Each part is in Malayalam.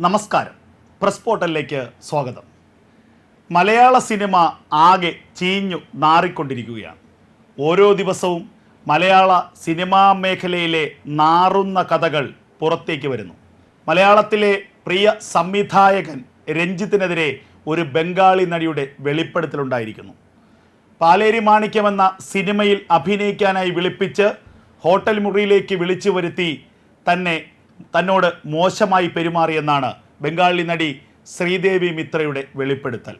നമസ്കാരം. പ്രസ് പോർട്ടലിലേക്ക് സ്വാഗതം. മലയാള സിനിമ ആകെ ചീഞ്ഞു നാറിക്കൊണ്ടിരിക്കുകയാണ്. ഓരോ ദിവസവും മലയാള സിനിമാ മേഖലയിലെ നാറുന്ന കഥകൾ പുറത്തേക്ക് വരുന്നു. മലയാളത്തിലെ പ്രിയ സംവിധായകൻ രഞ്ജിത്തിനെതിരെ ഒരു ബംഗാളി നടിയുടെ വെളിപ്പെടുത്തലുണ്ടായിരിക്കുന്നു. പാലേരി മാണിക്യം എന്ന സിനിമയിൽ അഭിനയിക്കാനായി വിളിപ്പിച്ച് ഹോട്ടൽ മുറിയിലേക്ക് വിളിച്ചു വരുത്തി തന്നെ തന്നോട് മോശമായി പെരുമാറിയെന്നാണ് ബംഗാളി നടി ശ്രീദേവി മിത്രയുടെ വെളിപ്പെടുത്തൽ.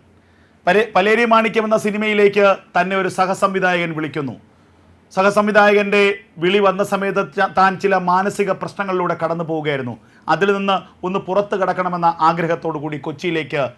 പരെ- പലേരി മാണിക്യം എന്ന സിനിമയിലേക്ക് തന്നെ ഒരു സഹസംവിധായകൻ വിളിക്കുന്നു. സഹസംവിധായകന്റെ വിളി വന്ന സമയത്ത് താൻ ചില മാനസിക പ്രശ്നങ്ങളിലൂടെ കടന്നു പോവുകയായിരുന്നു. അതിൽ നിന്ന് ഒന്ന് പുറത്തു കിടക്കണമെന്ന ആഗ്രഹത്തോടു കൂടി കൊച്ചിയിലേക്ക്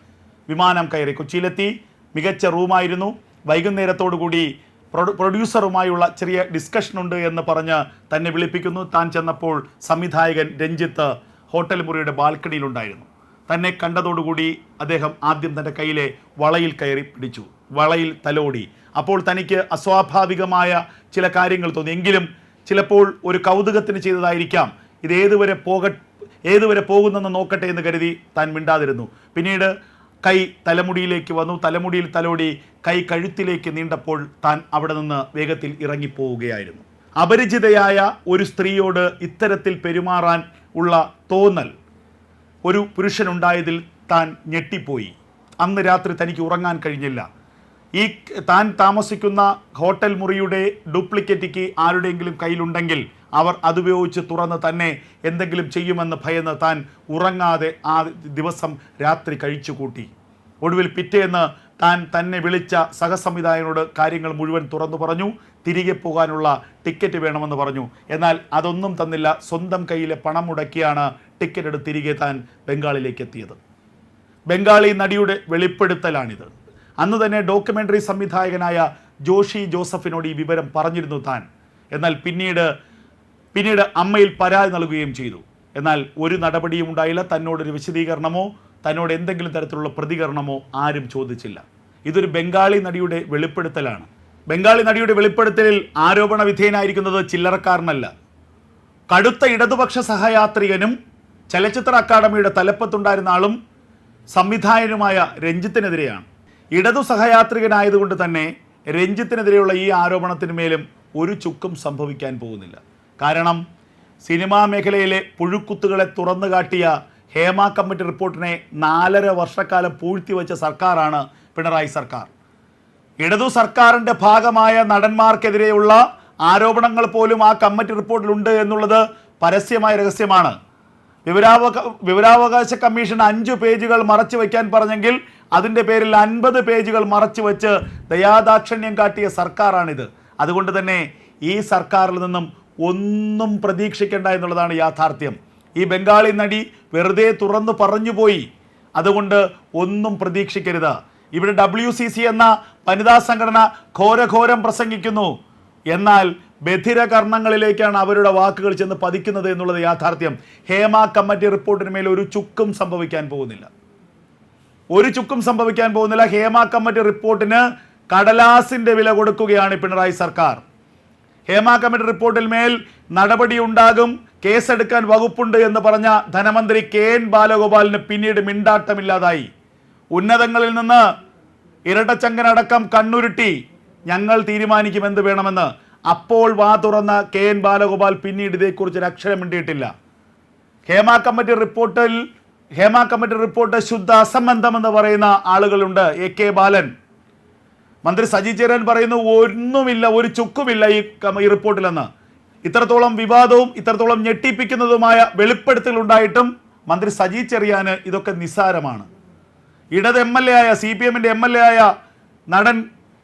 വിമാനം കയറി. കൊച്ചിയിലെത്തി മികച്ച റൂമായിരുന്നു. വൈകുന്നേരത്തോടു കൂടി പ്രൊഡ്യൂസറുമായുള്ള ചെറിയ ഡിസ്കഷൻ ഉണ്ട് എന്ന് പറഞ്ഞ് തന്നെ വിളിപ്പിക്കുന്നു. താൻ ചെന്നപ്പോൾ സംവിധായകൻ രഞ്ജിത്ത് ഹോട്ടൽ മുറിയുടെ ബാൽക്കണിയിലുണ്ടായിരുന്നു. തന്നെ കണ്ടതോടുകൂടി അദ്ദേഹം ആദ്യം തന്റെ കയ്യിലെ വളയിൽ കയറി പിടിച്ചു. വളയിൽ തലോടി. അപ്പോൾ തനിക്ക് അസ്വാഭാവികമായ ചില കാര്യങ്ങൾ തോന്നി. എങ്കിലും ചിലപ്പോൾ ഒരു കൗതുകത്തിന് ചെയ്തതായിരിക്കാം. ഇത് ഏതുവരെ പോക ഏതുവരെ പോകുന്നെന്ന് നോക്കട്ടെ എന്ന് കരുതി താൻ മിണ്ടാതിരുന്നു. പിന്നീട് കൈ തലമുടിയിലേക്ക് വന്നു. തലമുടിയിൽ തലോടി കൈ കഴുത്തിലേക്ക് നീണ്ടപ്പോൾ താൻ അവിടെ നിന്ന് വേഗത്തിൽ ഇറങ്ങിപ്പോവുകയായിരുന്നു. അപരിചിതയായ ഒരു സ്ത്രീയോട് ഇത്തരത്തിൽ പെരുമാറാൻ ഉള്ള തോന്നൽ ഒരു പുരുഷനുണ്ടായതിൽ താൻ ഞെട്ടിപ്പോയി. അന്ന് രാത്രി തനിക്ക് ഉറങ്ങാൻ കഴിഞ്ഞില്ല. ഈ താൻ താമസിക്കുന്ന ഹോട്ടൽ മുറിയുടെ ഡ്യൂപ്ലിക്കേറ്റ് കീ ആരുടെയെങ്കിലും കയ്യിലുണ്ടെങ്കിൽ അവർ അതുപയോഗിച്ച് തുറന്ന് തന്നെ എന്തെങ്കിലും ചെയ്യുമെന്ന് ഭയന്ന് താൻ ഉറങ്ങാതെ ആ ദിവസം രാത്രി കഴിച്ചു കൂട്ടി ഒടുവിൽ പിറ്റേന്ന് താൻ തന്നെ വിളിച്ച സഹസംവിധായകനോട് കാര്യങ്ങൾ മുഴുവൻ തുറന്നു പറഞ്ഞു തിരികെ പോകാനുള്ള ടിക്കറ്റ് വേണമെന്ന് പറഞ്ഞു. എന്നാൽ അതൊന്നും തന്നില്ല സ്വന്തം കയ്യിലെ പണം മുടക്കിയാണ് ടിക്കറ്റ് എടുത്ത് തിരികെ താൻ ബംഗാളിലേക്ക് എത്തിയത്. ബംഗാളി നടിയുടെ വെളിപ്പെടുത്തലാണിത്. അന്ന് തന്നെ ഡോക്യുമെന്ററി സംവിധായകനായ ജോഷി ജോസഫിനോട് ഈ വിവരം പറഞ്ഞിരുന്നു താൻ. എന്നാൽ പിന്നീട് പിന്നീട് അമ്മയിൽ പരാതി നൽകുകയും ചെയ്തു. എന്നാൽ ഒരു നടപടിയും ഉണ്ടായില്ല. തന്നോടൊരു വിശദീകരണമോ തന്നോട് എന്തെങ്കിലും തരത്തിലുള്ള പ്രതികരണമോ ആരും ചോദിച്ചില്ല. ഇതൊരു ബംഗാളി നടിയുടെ വെളിപ്പെടുത്തലാണ്. ബംഗാളി നടിയുടെ വെളിപ്പെടുത്തലിൽ ആരോപണ വിധേയനായിരിക്കുന്നത് ചില്ലറക്കാരനല്ല. കടുത്ത ഇടതുപക്ഷ സഹയാത്രികനും ചലച്ചിത്ര അക്കാദമിയുടെ തലപ്പത്തുണ്ടായിരുന്ന ആളും സംവിധായകനുമായ രഞ്ജിത്തിനെതിരെയാണ്. ഇടതു സഹയാത്രികനായതുകൊണ്ട് തന്നെ രഞ്ജിത്തിനെതിരെയുള്ള ഈ ആരോപണത്തിന് മേലും ഒരു ചുക്കും സംഭവിക്കാൻ പോകുന്നില്ല. കാരണം സിനിമാ മേഖലയിലെ പുഴുക്കുത്തുകളെ തുറന്നു കാട്ടിയ ഹേമ കമ്മിറ്റി റിപ്പോർട്ടിനെ നാലര വർഷക്കാലം പൂഴ്ത്തിവെച്ച സർക്കാരാണ് പിണറായി സർക്കാർ. ഇടതു സർക്കാരിന്റെ ഭാഗമായ നടന്മാർക്കെതിരെയുള്ള ആരോപണങ്ങൾ പോലും ആ കമ്മിറ്റി റിപ്പോർട്ടിലുണ്ട് എന്നുള്ളത് പരസ്യമായ രഹസ്യമാണ്. വിവരാവക വിവരാവകാശ കമ്മീഷൻ അഞ്ചു പേജുകൾ മറച്ചു വയ്ക്കാൻ പറഞ്ഞെങ്കിൽ അതിന്റെ പേരിൽ അൻപത് പേജുകൾ മറച്ചു വെച്ച് ദയാദാക്ഷിണ്യം കാട്ടിയ സർക്കാരാണിത്. അതുകൊണ്ട് തന്നെ ഈ സർക്കാരിൽ നിന്നും ഒന്നും പ്രതീക്ഷിക്കേണ്ട എന്നുള്ളതാണ് യാഥാർത്ഥ്യം. ഈ ബംഗാളി നടി വെറുതെ തുറന്നു പറഞ്ഞു പോയി. അതുകൊണ്ട് ഒന്നും പ്രതീക്ഷിക്കരുത്. ഇവിടെ ഡബ്ല്യു സി സി എന്ന വനിതാ സംഘടന ഘോരഘോരം പ്രസംഗിക്കുന്നു. എന്നാൽ ബധിരകർണങ്ങളിലേക്കാണ് അവരുടെ വാക്കുകൾ ചെന്ന് പതിക്കുന്നത് എന്നുള്ളത് യാഥാർത്ഥ്യം. ഹേമ കമ്മിറ്റി റിപ്പോർട്ടിന് മേൽ ഒരു ചുക്കും സംഭവിക്കാൻ പോകുന്നില്ല. ഒരു ചുക്കും സംഭവിക്കാൻ പോകുന്നില്ല. ഹേമ കമ്മിറ്റി റിപ്പോർട്ടിന് കടലാസിന്റെ വില കൊടുക്കുകയാണ് പിണറായി സർക്കാർ. ഹേമ കമ്മിറ്റി റിപ്പോർട്ടിൽ മേൽ നടപടി ഉണ്ടാകും കേസെടുക്കാൻ വകുപ്പുണ്ട് എന്ന് പറഞ്ഞ ധനമന്ത്രി കെ എൻ ബാലഗോപാലിന് പിന്നീട് മിണ്ടാട്ടമില്ലാതായി. ഉന്നതങ്ങളിൽ നിന്ന് ഇരട്ടച്ചങ്കനടക്കം കണ്ണുരുട്ടി ഞങ്ങൾ തീരുമാനിക്കും എന്ത് വേണമെന്ന്. അപ്പോൾ വാ തുറന്ന കെ എൻ ബാലഗോപാൽ പിന്നീട് ഇതേക്കുറിച്ച് ഒരു അക്ഷരം മിണ്ടിയിട്ടില്ല. ഹേമ കമ്മിറ്റി റിപ്പോർട്ടിൽ ഹേമ കമ്മിറ്റി റിപ്പോർട്ട് ശുദ്ധ അസംബന്ധമെന്ന് പറയുന്ന ആളുകളുണ്ട് എ കെ ബാലൻ. മന്ത്രി സജി ചേരൻ പറയുന്നു ഒന്നുമില്ല ഒരു ചുക്കുമില്ല ഈ ഈ റിപ്പോർട്ടിലെന്ന്. ഇത്രത്തോളം വിവാദവും ഇത്രത്തോളം ഞെട്ടിപ്പിക്കുന്നതുമായ വെളിപ്പെടുത്തൽ ഉണ്ടായിട്ടും മന്ത്രി സജി ചെറിയാന് ഇതൊക്കെ നിസ്സാരമാണ്. ഇടത് എം എൽ എ ആയ സി പി എമ്മിന്റെ എം എൽ എ ആയ നടൻ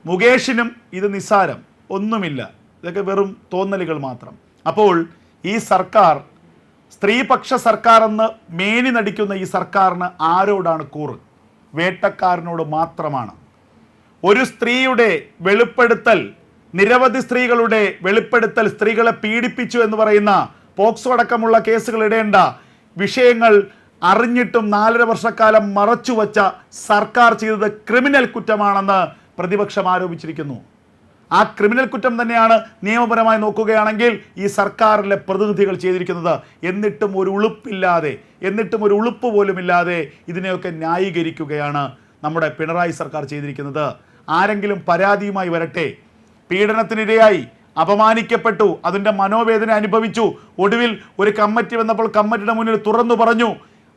മുകേഷിനും ഇത് നിസ്സാരം. ഒന്നുമില്ല. ഇതൊക്കെ വെറും തോന്നലുകൾ മാത്രം. അപ്പോൾ ഈ സർക്കാർ സ്ത്രീപക്ഷ സർക്കാർ എന്ന് മേനി നടിക്കുന്ന ഈ സർക്കാരിന് ആരോടാണ് കൂറ്? വേട്ടക്കാരനോട് മാത്രമാണ്. ഒരു സ്ത്രീയുടെ വെളിപ്പെടുത്തൽ നിരവധി സ്ത്രീകളുടെ വെളിപ്പെടുത്തൽ സ്ത്രീകളെ പീഡിപ്പിച്ചു എന്ന് പറയുന്ന പോക്സോ അടക്കമുള്ള കേസുകൾ ഇടേണ്ട വിഷയങ്ങൾ അറിഞ്ഞിട്ടും നാലര വർഷക്കാലം മറച്ചുവച്ച സർക്കാർ ചെയ്തത് ക്രിമിനൽ കുറ്റമാണെന്ന് പ്രതിപക്ഷം ആരോപിച്ചിരിക്കുന്നു. ആ ക്രിമിനൽ കുറ്റം തന്നെയാണ് നിയമപരമായി നോക്കുകയാണെങ്കിൽ ഈ സർക്കാരിലെ പ്രതിനിധികൾ ചെയ്തിരിക്കുന്നത്. എന്നിട്ടും ഒരു ഉളുപ്പില്ലാതെ എന്നിട്ടും ഒരു ഉളുപ്പ് പോലുമില്ലാതെ ഇതിനെയൊക്കെ ന്യായീകരിക്കുകയാണ് നമ്മുടെ പിണറായി സർക്കാർ ചെയ്തിരിക്കുന്നത്. ആരെങ്കിലും പരാതിയുമായി വരട്ടെ. പീഡനത്തിനിരയായി അപമാനിക്കപ്പെട്ടു. അതിന്റെ മനോവേദന അനുഭവിച്ചു. ഒടുവിൽ ഒരു കമ്മിറ്റി വന്നപ്പോൾ കമ്മിറ്റിയുടെ മുന്നിൽ തുറന്നു പറഞ്ഞു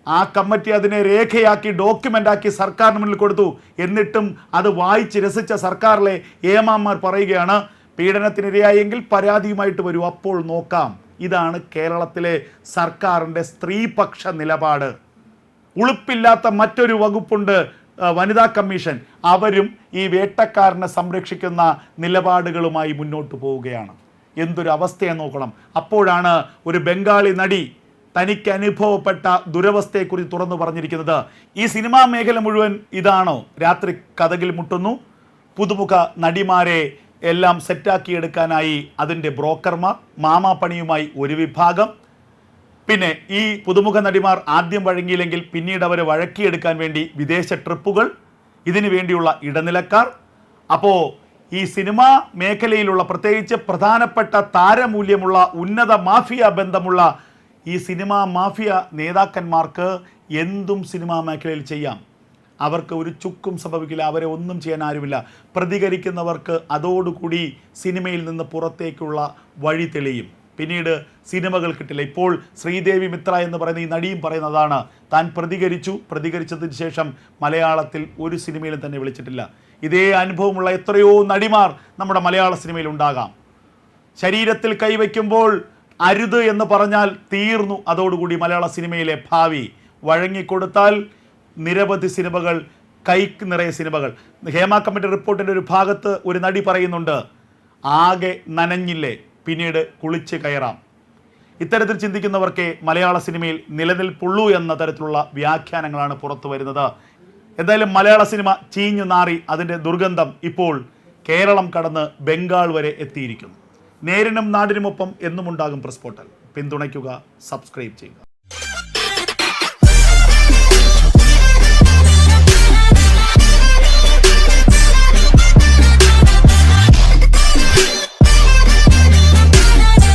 ആ കമ്മിറ്റി അതിനെ രേഖയാക്കി ഡോക്യുമെന്റ് ആക്കി സർക്കാരിന് മുന്നിൽ കൊടുത്തു. എന്നിട്ടും അത് വായിച്ച് രസിച്ച സർക്കാരിലെ ഏമാന്മാർ പറയുകയാണ് പീഡനത്തിനിരയായെങ്കിൽ പരാതിയുമായിട്ട് വരൂ. അപ്പോൾ നോക്കാം. ഇതാണ് കേരളത്തിലെ സർക്കാരിന്റെ സ്ത്രീപക്ഷ നിലപാട്. ഉളുപ്പില്ലാത്ത മറ്റൊരു വകുപ്പുണ്ട് വനിതാ കമ്മീഷൻ അവരും ഈ വേട്ടക്കാരനെ സംരക്ഷിക്കുന്ന നിലപാടുകളുമായി മുന്നോട്ട് പോവുകയാണ്. എന്തൊരു അവസ്ഥയെ നോക്കണം. അപ്പോഴാണ് ഒരു ബംഗാളി നടി തനിക്ക് അനുഭവപ്പെട്ട ദുരവസ്ഥയെക്കുറിച്ച് തുറന്നു പറഞ്ഞിരിക്കുന്നത്. ഈ സിനിമാ മേഖല മുഴുവൻ ഇതാണോ? രാത്രി കഥകിൽ മുട്ടുന്നു. പുതുമുഖ നടിമാരെ എല്ലാം സെറ്റാക്കിയെടുക്കാനായി അതിന്റെ ബ്രോക്കർമാർ മാമാപ്പണിയുമായി ഒരു വിഭാഗം. പിന്നെ ഈ പുതുമുഖ നടിമാർ ആദ്യം വഴങ്ങിയില്ലെങ്കിൽ പിന്നീട് അവരെ വഴക്കിയെടുക്കാൻ വേണ്ടി വിദേശ ട്രിപ്പുകൾ ഇതിനു വേണ്ടിയുള്ള ഇടനിലക്കാർ. അപ്പോൾ ഈ സിനിമാ മേഖലയിലുള്ള പ്രത്യേകിച്ച് പ്രധാനപ്പെട്ട താരമൂല്യമുള്ള ഉന്നത മാഫിയ ബന്ധമുള്ള ഈ സിനിമാ മാഫിയ നേതാക്കന്മാർക്ക് എന്തും സിനിമാ മേഖലയിൽ ചെയ്യാം. അവർക്ക് ഒരു ചുക്കും സംഭവിക്കില്ല അവരെ ഒന്നും ചെയ്യാൻ ആരുമില്ല. പ്രതികരിക്കുന്നവർക്ക് അതോടുകൂടി സിനിമയിൽ നിന്ന് പുറത്തേക്കുള്ള വഴി തെളിയും. പിന്നീട് സിനിമകൾ കിട്ടില്ല. ഇപ്പോൾ ശ്രീദേവി മിത്ര എന്ന് പറയുന്ന ഈ നടിയും പറയുന്നതാണ്. താൻ പ്രതികരിച്ചു. പ്രതികരിച്ചതിന് ശേഷം മലയാളത്തിൽ ഒരു സിനിമയിലും തന്നെ വിളിച്ചിട്ടില്ല. ഇതേ അനുഭവമുള്ള എത്രയോ നടിമാർ നമ്മുടെ മലയാള സിനിമയിൽ ഉണ്ടാകാം. ശരീരത്തിൽ കൈവയ്ക്കുമ്പോൾ അരുത് എന്ന് പറഞ്ഞാൽ തീർന്നു. അതോടുകൂടി മലയാള സിനിമയിലെ ഭാവി വഴങ്ങിക്കൊടുത്താൽ നിരവധി സിനിമകൾ കൈക്ക് നിറയെ സിനിമകൾ. ഹേമ കമ്മിറ്റി റിപ്പോർട്ടിന്റെ ഒരു ഭാഗത്ത് ഒരു നടി പറയുന്നുണ്ട് ആകെ നനഞ്ഞില്ലേ? പിന്നീട് കുളിച്ച് കയറാം. ഇത്തരത്തിൽ ചിന്തിക്കുന്നവർക്കേ മലയാള സിനിമയിൽ നിലനിൽപ്പുള്ളൂ എന്ന തരത്തിലുള്ള വ്യാഖ്യാനങ്ങളാണ് പുറത്തു വരുന്നത്. എന്തായാലും മലയാള സിനിമ ചീഞ്ഞു നാറി അതിന്റെ ദുർഗന്ധം ഇപ്പോൾ കേരളം കടന്ന് ബംഗാൾ വരെ എത്തിയിരിക്കുന്നു. നേരിനും നാടിനുമൊപ്പം എന്നുമുണ്ടാകും പ്രസ് പോർട്ടൽ പിന്തുണയ്ക്കുക സബ്സ്ക്രൈബ് ചെയ്യുക.